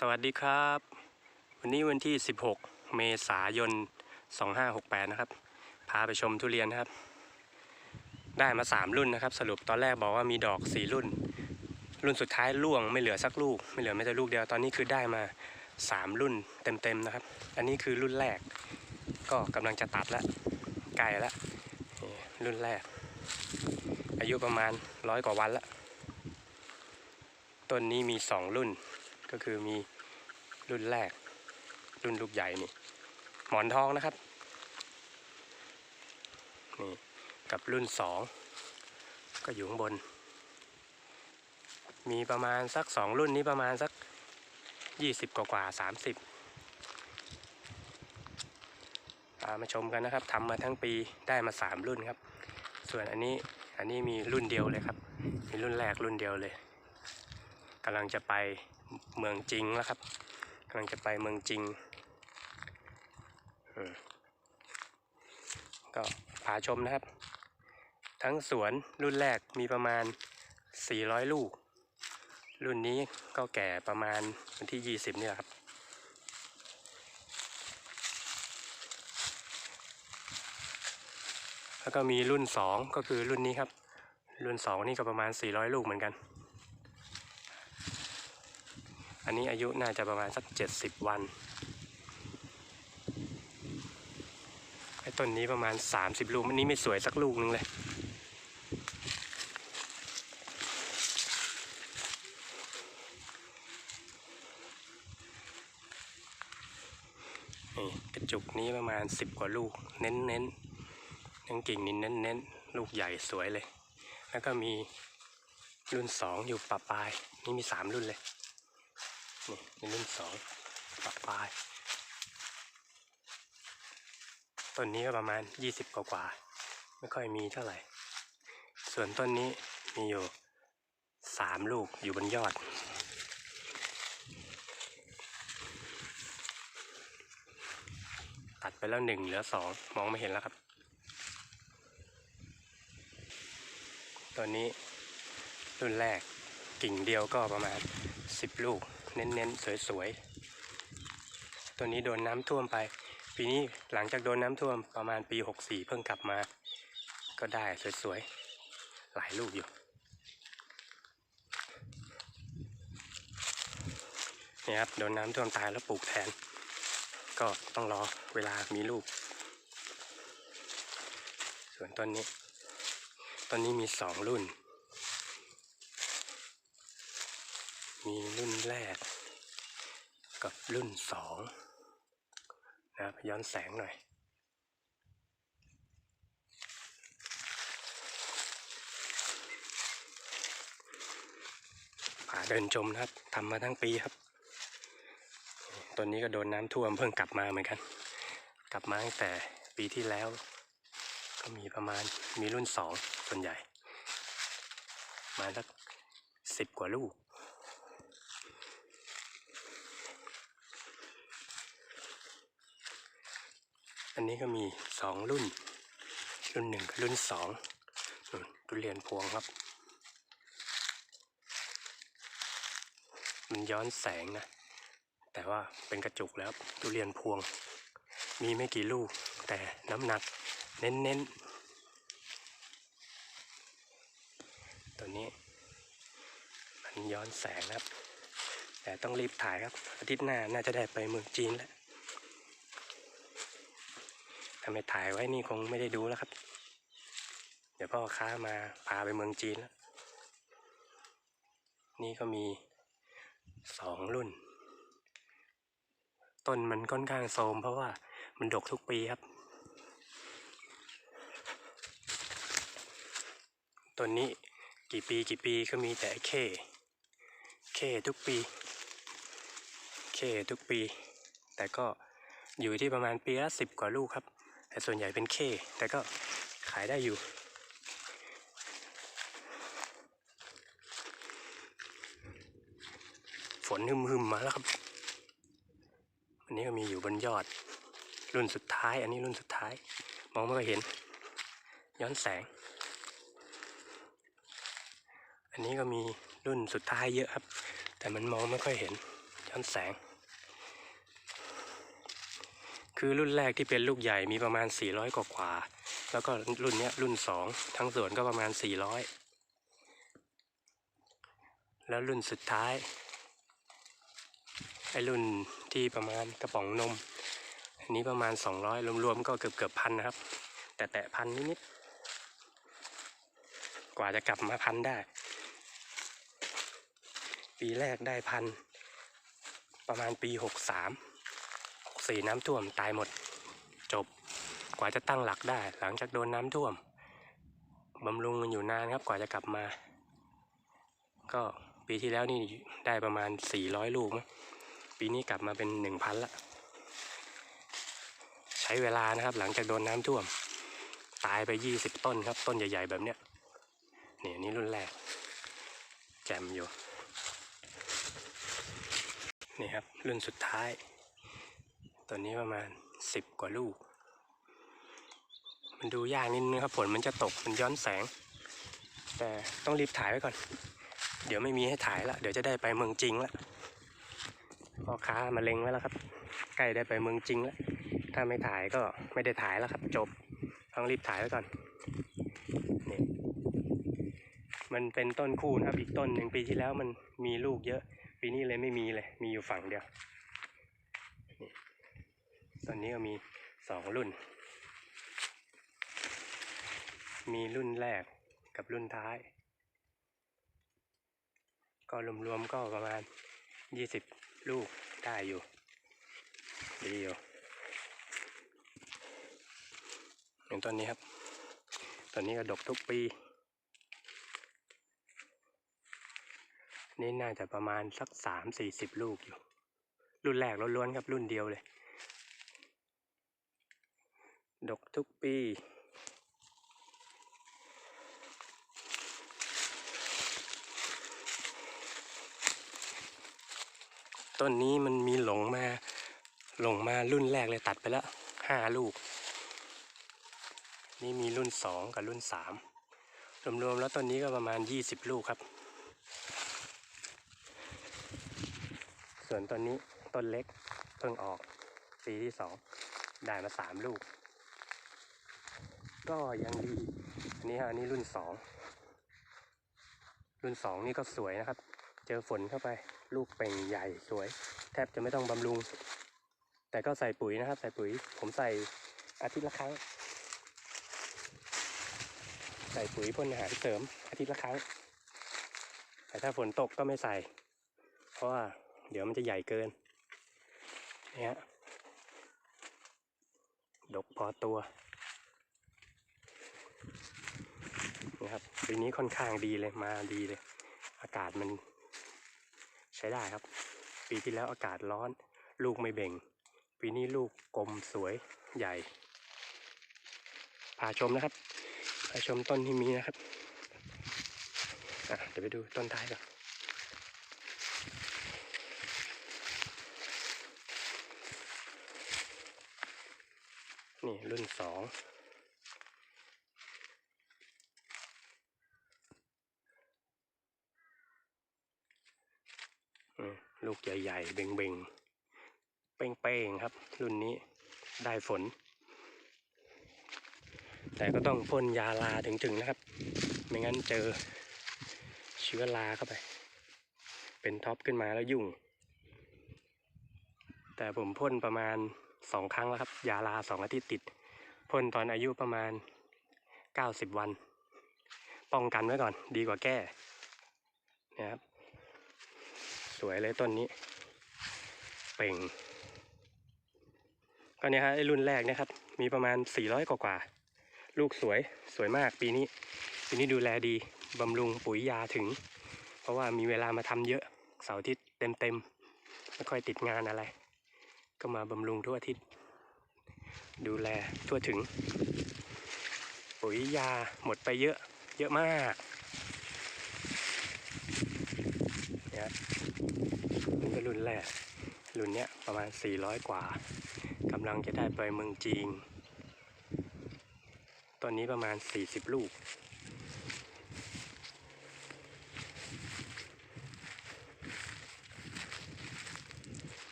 สวัสดีครับ วันนี้วันที่ 16 เมษายน 2568 นะครับ พาไปชมทุเรียนนะครับ ได้มา 3 รุ่นนะครับ สรุปตอนแรกบอกว่ามีดอก 4 รุ่น รุ่นสุดท้ายร่วงไม่เหลือสักลูก ไม่เหลือแม้แต่ลูกเดียวตอนนี้คือได้มา 3 รุ่นเต็มๆนะครับ อันนี้คือรุ่นแรก ก็กำลังจะตัดแล้วใกล้แล้วรุ่นแรก อายุประมาณร้อยกว่าวันละต้นนี้มี 2 รุ่น ก็คือมีรุ่นแรก รุ่นลูกใหญ่นี่ หมอนทองนะครับ นี่กับรุ่นสองก็อยู่ข้างบน มีประมาณสักสองรุ่นนี้ประมาณสักยี่สิบกว่ากว่าสามสิบมาชมกันนะครับทำมาทั้งปีได้มาสามรุ่นครับ ส่วนอันนี้อันนี้มีรุ่นเดียวเลยครับ มีรุ่นแรกรุ่นเดียวเลยกำลังจะไป เมืองจริงแล้วครับกำลังจะไปเมืองจริงก็พาชมนะครับ ทั้งสวนรุ่นแรกมีประมาณ 400 ลูก รุ่นนี้ก็แก่ประมาณวันที่ 20 นี่แหละครับแล้วก็มีรุ่น 2 ก็คือรุ่นนี้ครับ รุ่น 2 นี่ก็ประมาณ 400 ลูกเหมือนกัน อันนี้อายุน่าจะประมาณสัก70วันไอ้ต้นนี้ประมาณ30ลูกอันนี้ไม่สวยสักลูกนึงเลยนี่กระจุกนี้ประมาณ10กว่าลูก เน้นเน้นทั้งกิ่งนี่เน้นเน้นลูกใหญ่สวยเลย แล้วก็มีรุ่น2ออยู่ปะปลาย นี่มี3รุ่นเลย นี่เป็นรุ่นสองปรับปลายต้นนี้ก็ประมาณยี่สิบกว่า ไม่ค่อยมีเท่าไหร่ ส่วนต้นนี้มีอยู่สามลูกอยู่บนยอด ตัดไปแล้วหนึ่งเหลือสองมองไม่เห็นแล้วครับตัวนี้รุ่นแรกกิ่งเดียวก็ประมาณสิบลูก เน้นๆ สวยๆ ตัวนี้โดนน้ำท่วมไป ปีนี้หลังจากโดนน้ำท่วมประมาณปี 64 เพิ่งกลับมา ก็ได้สวยๆ หลายลูกอยู่ นี่ครับ โดนน้ำท่วมตายแล้วปลูกแทน ก็ต้องรอเวลามีลูก ส่วนต้นนี้ ต้นนี้มีสองรุ่นมีรุ่นแรก กับรุ่นสองนะครับย้อนแสงหน่อย ผาเดินชมนะครับทำมาทั้งปีครับต้นนี้ก็โดนน้ำท่วมเพิ่งกลับมาเหมือนกัน กลับมาตั้งแต่ปีที่แล้ว ก็มีประมาณมีรุ่นสองส่วนใหญ่ มาสักสิบกว่าลูก อันนี้ก็มีสองรุ่น รุ่นหนึ่งกับรุ่นสองทุเรียนพวงครับ มันย้อนแสงนะ แต่ว่าเป็นกระจุกแล้วทุเรียนพวง มีไม่กี่ลูก แต่น้ำหนักเน้นๆ ตัวนี้มันย้อนแสงครับ แต่ต้องรีบถ่ายครับ อาทิตย์หน้าน่าจะได้ไปเมืองจีนแล้ว ถ้าไม่ถ่ายไว้นี่คงไม่ได้ดูแล้วครับ เดี๋ยวพ่อค้ามาพาไปเมืองจีนแล้ว นี่ก็มีสองรุ่น ต้นมันค่อนข้างโทมเพราะว่ามันดกทุกปีครับ ต้นนี้กี่ปีกี่ปีก็มีแต่เคเคทุกปีเคทุกปี แต่ก็อยู่ที่ประมาณปีละสิบกว่าลูกครับ แต่ส่วนใหญ่เป็นเค แต่ก็ขายได้อยู่ฝนหึมๆมาแล้วครับ อันนี้ก็มีอยู่บนยอด รุ่นสุดท้าย อันนี้รุ่นสุดท้าย มองไม่ค่อยเห็น ย้อนแสง อันนี้ก็มีรุ่นสุดท้ายเยอะครับ แต่มันมองไม่ค่อยเห็น ย้อนแสง คือรุ่นแรกที่เป็นลูกใหญ่มีประมาณ 400 กว่ากว่า แล้วก็รุ่นเนี้ยรุ่น 2 ทั้งสวนก็ประมาณ 400 แล้วรุ่นสุดท้าย ไอรุ่นที่ประมาณกระป๋องนม อันนี้ประมาณ 200 รวมๆก็เกือบเกือบพันนะครับ แต่แตะพันนิดๆ กว่าจะกลับมาพันได้ ปีแรกได้พัน ประมาณปีหก สี่น้ำท่วมตายหมด จบกว่าจะตั้งหลักได้ หลังจากโดนน้ำท่วมบำรุงมันอยู่นานครับกว่าจะกลับมา ก็ปีที่แล้วนี่ได้ประมาณสี่ร้อยลูกมั้งปีนี้กลับมาเป็นหนึ่งพันละใช้เวลานะครับ หลังจากโดนน้ำท่วม ตายไปยี่สิบต้นครับ ต้นใหญ่ ๆ แบบเนี้ยนี่อันนี่รุ่นแรก แจมอยู่ นี่ครับ รุ่นสุดท้าย ตัวนี้ประมาณสิบกว่าลูก มันดูยากนิดนึงครับฝนมันจะตกมันย้อนแสง แต่ต้องรีบถ่ายไว้ก่อน เดี๋ยวไม่มีให้ถ่ายละเดี๋ยวจะได้ไปเมืองจริงละพ่อค้ามาเล็งไว้แล้วครับ ใกล้ได้ไปเมืองจริงแล้วถ้าไม่ถ่ายก็ไม่ได้ถ่ายแล้วครับ จบต้องรีบถ่ายไว้ก่อนนี่มันเป็นต้นคู่นะครับอีกต้นหนึ่งปีที่แล้วมันมีลูกเยอะ ปีนี้เลยไม่มีเลย มีอยู่ฝั่งเดียว ตอนนี้ก็มีสองรุ่น มีรุ่นแรกกับรุ่นท้าย ก็รวมๆก็ประมาณยี่สิบลูกได้อยู่ ดีอยู่อย่างต้นนี้ครับต้นนี้ก็ดกทุกปี นี่น่าจะประมาณสักสามสี่สิบลูกอยู่ รุ่นแรกล้วนๆครับรุ่นเดียวเลย ดกทุกปี ต้นนี้มันมีหลงมา หลงมารุ่นแรกเลยตัดไปแล้วห้าลูก นี่มีรุ่นสองกับรุ่นสามรวมๆแล้วต้นนี้ก็ประมาณยี่สิบลูกครับ ส่วนต้นนี้ต้นเล็กเพิ่งออกปีที่สองได้มาสามลูก ก็ยังดี อันนี้ฮะอันนี้รุ่นสองรุ่นสองนี่ก็สวยนะครับ เจอฝนเข้าไปลูกเป่งใหญ่สวย แทบจะไม่ต้องบำรุง แต่ก็ใส่ปุ๋ยนะครับ ใส่ปุ๋ย ผมใส่อาทิตย์ละครั้ง ใส่ปุ๋ยพ่นอาหารเสริมอาทิตย์ละครั้ง แต่ถ้าฝนตกก็ไม่ใส่ เพราะว่าเดี๋ยวมันจะใหญ่เกินเนี่ยดกพอตัว นะครับปีนี้ค่อนข้างดีเลยมาดีเลย อากาศมัน ใช้ได้ครับ ปีที่แล้วอากาศร้อน ลูกไม่เบ่ง ปีนี้ลูกกลมสวยใหญ่พาชมนะครับพาชมต้นที่มีนะครับอะเดี๋ยวไปดูต้นท้ายก่อนนี่รุ่นสอง ลูกใหญ่ๆ เบ่งๆเป้งๆครับ รุ่นนี้ได้ฝน แต่ก็ต้องพ่นยาลาถึงๆนะครับ ไม่งั้นเจอเชื้อราเข้าไป เป็นท็อปขึ้นมาแล้วยุ่ง แต่ผมพ่นประมาณสองครั้งแล้วครับ ยาลาสองอาทิตย์ติดพ่นตอนอายุประมาณเก้าสิบวัน ป้องกันไว้ก่อนดีกว่าแก้นี่ยครับ สวยเลยต้นนี้ เป่งก็เนี่ยครับไอรุ่นแรกนะครับ มีประมาณ 400 กว่ากว่า ลูกสวยสวยมากปีนี้ ปีนี้ดูแลดีบำรุงปุ๋ยยาถึง เพราะว่ามีเวลามาทำเยอะเสาร์อาทิตย์เต็มเต็มๆไม่ค่อยติดงานอะไร ก็มาบำรุงทั่วอาทิตย์ ดูแลทั่วถึง ปุ๋ยยาหมดไปเยอะ เยอะมากเนี่ย คือรุ่นแรก รุ่นเนี้ยประมาณ 400 กว่ากำลังจะได้ไปเมืองจีน ตอนนี้ประมาณ 40 ลูก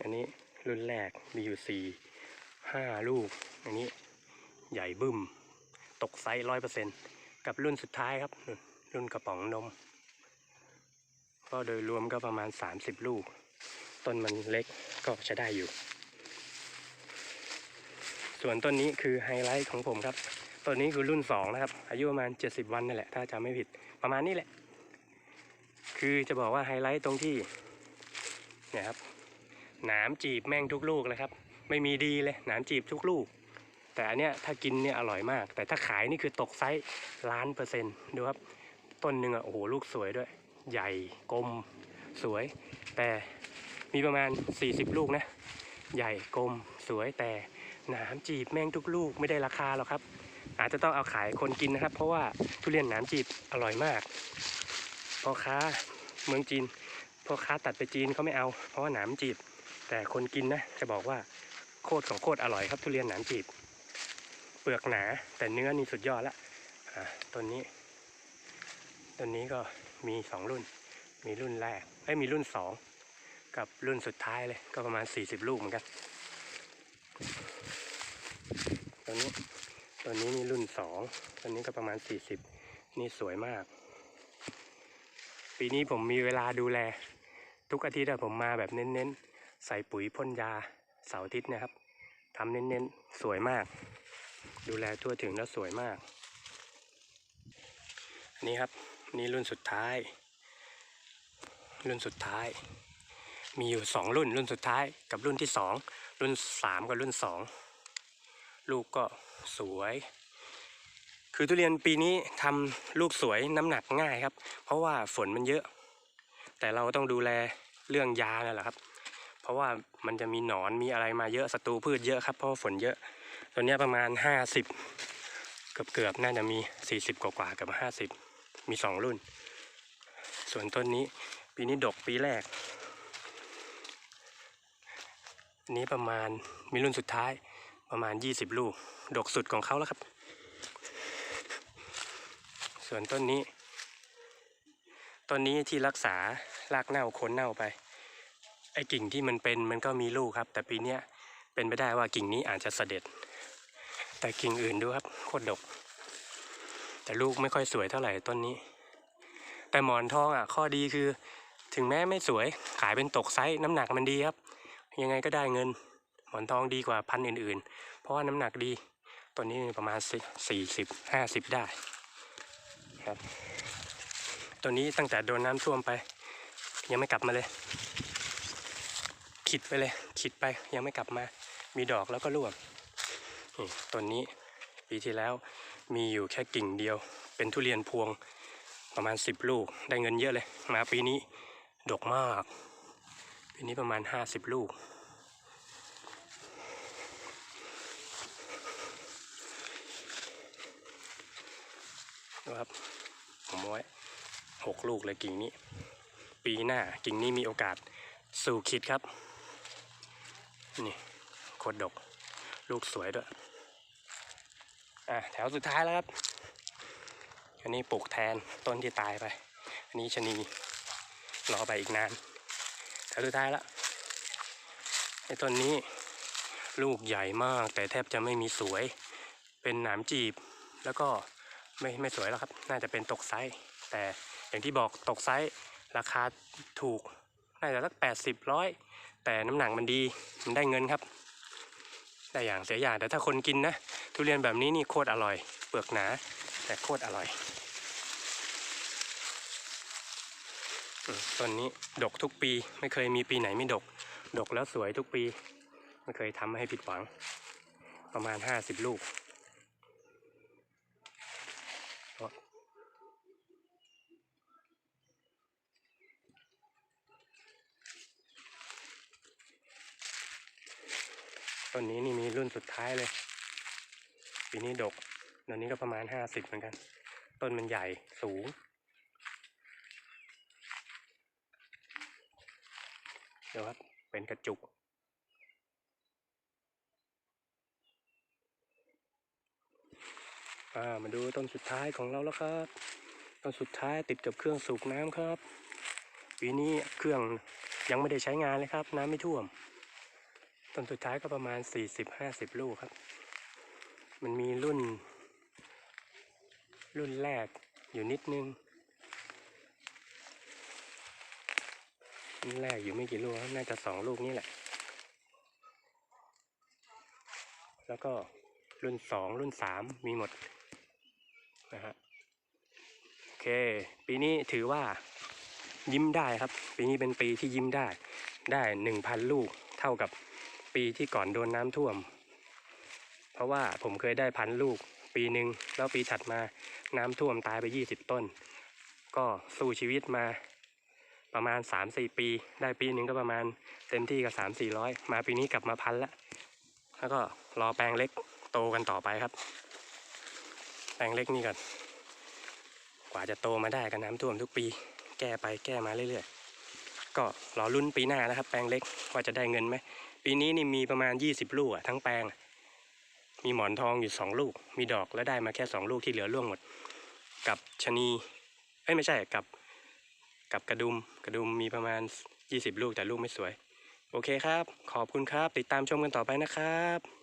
อันนี้รุ่นแรกมีอยู่ 4 5 ลูก อันนี้ใหญ่บึ้ม ตกไซส์ร้อยเปอร์เซ็นกับรุ่นสุดท้ายครับ รุ่นกระป๋องนม ก็โดยรวมก็ประมาณ30ลูก ต้นมันเล็กก็ใช้ได้อยู่ ส่วนต้นนี้คือไฮไลท์ของผมครับต้นนี้คือรุ่น2นะครับ อายุประมาณ70วันนั่นแหละ ถ้าจำไม่ผิดประมาณนี้แหละ คือจะบอกว่าไฮไลท์ตรงที่เนี่ยครับหนามจีบแม่งทุกลูกเลยครับ ไม่มีดีเลยหนามจีบทุกลูก แต่อันเนี้ยถ้ากินเนี่ยอร่อยมาก แต่ถ้าขายนี่คือตกไซส์ล้านเปอร์เซ็นต์ดูครับ ต้นหนึ่งอะโอ้โหลูกสวยด้วย ใหญ่กลมสวย แต่มีประมาณ 40 ลูกนะ ใหญ่กลมสวยแต่หนามจีบแม่งทุกลูกไม่ได้ราคาหรอกครับ อาจจะต้องเอาขายคนกินนะครับ เพราะว่าทุเรียนหนามจีบอร่อยมากพ่อค้าเมืองจีนพ่อค้าตัดไปจีนเขาไม่เอา เพราะว่าหนามจีบ แต่คนกินนะจะบอกว่าโคตรของโคตรอร่อยครับทุเรียนหนามจีบ เปลือกหนา แต่เนื้อนี่สุดยอดละต้นนี้ต้นนี้ก็มีสองรุ่น มีรุ่นแรกไอ้มีรุ่นสองกับรุ่นสุดท้ายเลย ก็ประมาณ 40 ลูกเหมือนกัน ตัวนี้ ตัวนี้นี่รุ่นสองตัวนี้ก็ประมาณ 40 นี่สวยมาก ปีนี้ผมมีเวลาดูแล ทุกอาทิตย์ผมมาแบบเน้นๆ ใส่ปุ๋ยพ่นยาเสาร์อาทิตย์นะครับทำเน้นๆ สวยมาก ดูแลทั่วถึงแล้วสวยมากอันนี้ครับนี่รุ่นสุดท้าย รุ่นสุดท้าย มีอยู่สองรุ่น รุ่นสุดท้ายกับรุ่นที่สองรุ่นสามกับรุ่นสองลูกก็สวย คือทุเรียนปีนี้ทำลูกสวยน้ำหนักง่ายครับ เพราะว่าฝนมันเยอะ แต่เราต้องดูแลเรื่องยานั่นแหละครับ เพราะว่ามันจะมีหนอนมีอะไรมาเยอะศัตรูพืชเยอะครับเพราะฝนเยอะ ตัวนี้ประมาณห้าสิบเกือบเกือบๆน่าจะมีสี่สิบกว่ากับห้าสิบมีสองรุ่น ส่วนต้นนี้ปีนี้ดกปีแรกอันนี้ประมาณมีรุ่นสุดท้ายประมาณ 20 ลูก ดกสุดของเขาแล้วครับ ส่วนต้นนี้ต้นนี้ที่รักษารากเน่าโคนเน่าไปไอ้กิ่งที่มันเป็นมันก็มีลูกครับ แต่ปีเนี้ยเป็นไปได้ว่ากิ่งนี้อาจจะเสด็จ แต่กิ่งอื่นดูครับโคตรดก แต่ลูกไม่ค่อยสวยเท่าไหร่ต้นนี้ แต่หมอนทองอะ ข้อดีคือ ถึงแม้ไม่สวยขายเป็นตกไซส์น้ำหนักมันดีครับ ยังไงก็ได้เงิน หมอนทองดีกว่าพันธุ์อื่น ๆ เพราะว่าน้ำหนักดีตัวนี้ประมาณสี่สิบห้าสิบได้ครับตัวนี้ตั้งแต่โดนน้ำท่วมไป ยังไม่กลับมาเลย ขิดไปเลย ขิดไปยังไม่กลับมา มีดอกแล้วก็ร่วง ต้นนี้ปีที่แล้วมีอยู่แค่กิ่งเดียว เป็นทุเรียนพวงประมาณสิบลูก ได้เงินเยอะเลย มาปีนี้ดกมาก ปีนี้ประมาณห้าสิบลูก นะครับผมเอาไว้หกลูกเลยกิ่งนี้ ปีหน้ากิ่งนี้มีโอกาสสู่คิดครับ นี่โคตรดก ลูกสวยด้วย อะแถวสุดท้ายแล้วครับ อันนี้ปลูกแทนต้นที่ตายไป อันนี้ชะนีรอไปอีกนาน แถวสุดท้ายแล้วไอ้ต้นนี้ลูกใหญ่มาก แต่แทบจะไม่มีสวย เป็นหนามจีบ แล้วก็ไม่ไม่สวยแล้วครับ น่าจะเป็นตกไซส์แต่อย่างที่บอกตกไซส์ราคาถูกน่าจะสักแปดสิบร้อยแต่น้ำหนักมันดีมันได้เงินครับ ได้อย่างเสียอย่างแต่ถ้าคนกินนะ ทุเรียนแบบนี้นี่โคตรอร่อย เปลือกหนา แต่โคตรอร่อยต้นนี้ดกทุกปี ไม่เคยมีปีไหนไม่ดก ดกแล้วสวยทุกปี ไม่เคยทำให้ผิดหวัง ประมาณห้าสิบลูกต้นนี้นี่มีรุ่นสุดท้ายเลย ปีนี้ดกตอนนี้ก็ประมาณห้าสิบเหมือนกัน ต้นมันใหญ่สูง เดี๋ยวครับ เป็นกระจุกามาดูต้นสุดท้ายของเราแล้วครับ ต้นสุดท้ายติดกับเครื่องสูบน้ำครับ ปีนี้เครื่องยังไม่ได้ใช้งานเลยครับ น้ำไม่ท่วม ต้นสุดท้ายก็ประมาณสี่สิบห้าสิบลูกครับ มันมีรุ่น รุ่นแรกอยู่นิดนึง รุ่นแรกอยู่ไม่กี่ลูกครับน่าจะสองลูกนี่แหละ แล้วก็รุ่นสองรุ่นสามมีหมดนะฮะโอเค ปีนี้ถือว่ายิ้มได้ครับ ปีนี้เป็นปีที่ยิ้มได้ ได้หนึ่งพันลูกเท่ากับปีที่ก่อนโดนน้ำท่วม เพราะว่าผมเคยได้พันลูก ปีหนึ่งแล้วปีถัดมาน้ำท่วมตายไปยี่สิบต้น ก็สู้ชีวิตมาประมาณสามสี่ปี ได้ปีหนึ่งก็ประมาณเต็มที่ก็สามสี่ร้อยมาปีนี้กลับมาพันละแล้วก็รอแปลงเล็กโตกันต่อไปครับ แปลงเล็กนี่ก่อนกว่าจะโตมาได้ก็น้ำท่วมทุกปี แก้ไปแก้มาเรื่อยๆ ก็รอรุ่นปีหน้านะครับ แปลงเล็กว่าจะได้เงินไหมปีนี้นี่มีประมาณ 20 ลูกทั้งแปลง มีหมอนทองอยู่สองลูก มีดอกแล้วได้มาแค่สองลูกที่เหลือร่วงหมด กับชะนีเอ้ยไม่ใช่กับ กับกระดุมกระดุมมีประมาณ 20 ลูกแต่ลูกไม่สวย โอเคครับ ขอบคุณครับ ติดตามชมกันต่อไปนะครับ